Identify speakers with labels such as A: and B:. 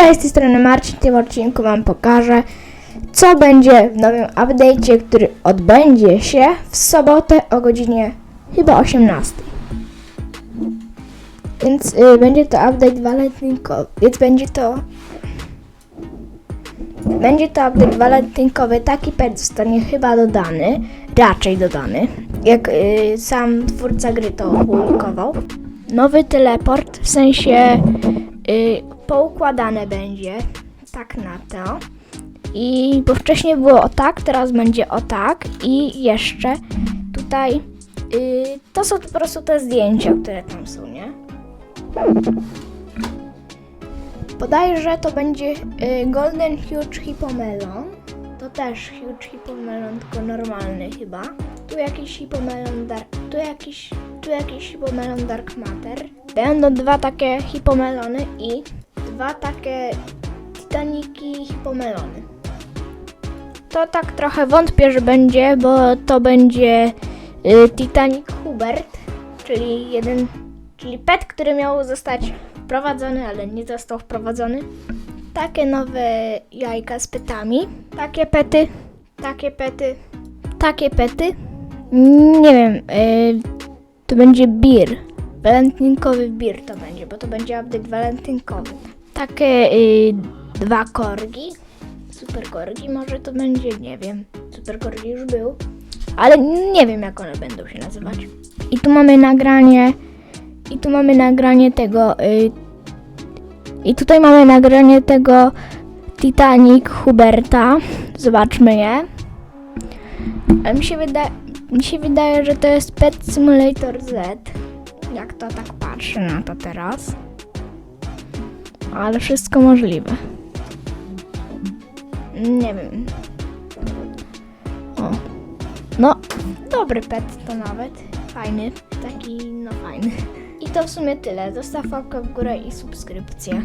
A: Cześć, z tej strony Marcin. W tym odcinku Wam pokażę, co będzie w nowym update'cie, który odbędzie się w sobotę o godzinie chyba 18. Więc y, będzie to update walentynkowy, więc będzie to będzie to update walentynkowy. Taki pet zostanie chyba dodany, raczej dodany, jak y, sam twórca gry to opublikował. Nowy teleport, w sensie y, poukładane będzie, tak na to. I bo wcześniej było o tak, teraz będzie o tak i jeszcze tutaj y, to są po prostu te zdjęcia, które tam są, nie? Bodajże to będzie y, Golden Huge Hippomelon. To też Huge Hippomelon, tylko normalny chyba. Tu jakiś Hippomelon Dark, tu jakiś, tu jakiś Hippomelon Dark Matter. Będą dwa takie Hippomelony i dwa takie Titaniki Hippomelony. To tak trochę wątpię, że będzie, bo to będzie y, Titanic Hubert, czyli jeden, czyli pet, który miał zostać wprowadzony, ale nie został wprowadzony. Takie nowe jajka z petami, takie pety, takie pety, takie pety. Nie wiem, y, to będzie bir. Walentynkowy bir to będzie, bo to będzie update walentynkowy. Takie y, dwa korgi. Super korgi może to będzie, nie wiem. Super korgi już był. Ale nie wiem jak one będą się nazywać. I tu mamy nagranie. I tu mamy nagranie tego. Y, I tutaj mamy nagranie tego Titanic Huberta. Zobaczmy je. Ale mi się, wyda- mi się wydaje, że to jest Pet Simulator Z. Jak to tak patrzę na to teraz. Ale wszystko możliwe. Nie wiem. O. No, dobry pet to nawet. Fajny. Taki, no fajny. I to w sumie tyle. Zostaw łapkę w górę i subskrypcję.